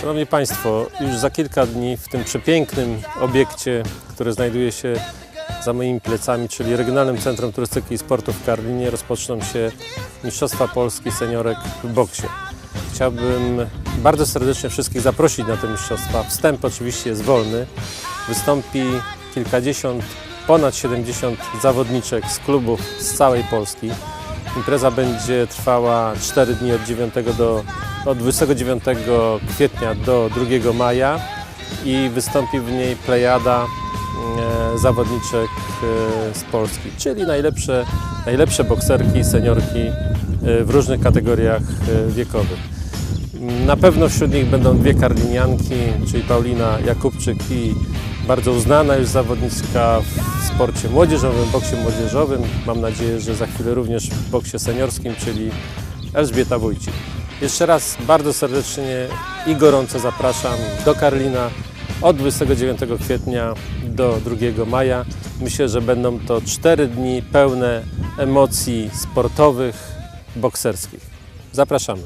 Szanowni Państwo, już za kilka dni w tym przepięknym obiekcie, który znajduje się za moimi plecami, czyli Regionalnym Centrum Turystyki i Sportu w Karlinie, rozpoczną się Mistrzostwa Polski Seniorek w boksie. Chciałbym bardzo serdecznie wszystkich zaprosić na te mistrzostwa. Wstęp oczywiście jest wolny. Wystąpi kilkadziesiąt, ponad 70 zawodniczek z klubów z całej Polski. Impreza będzie trwała 4 dni od 9 do od 29 kwietnia do 2 maja i wystąpi w niej plejada e, zawodniczek e, z Polski, czyli najlepsze, najlepsze bokserki, seniorki e, w różnych kategoriach wiekowych. Na pewno wśród nich będą dwie karlinianki, czyli Paulina Jakubczyk i bardzo uznana już zawodniczka w sporcie młodzieżowym, boksie młodzieżowym. Mam nadzieję, że za chwilę również w boksie seniorskim, czyli Elżbieta Wójcik. Jeszcze raz bardzo serdecznie i gorąco zapraszam do Karlina od 29 kwietnia do 2 maja. Myślę, że będą to 4 dni pełne emocji sportowych, bokserskich. Zapraszamy.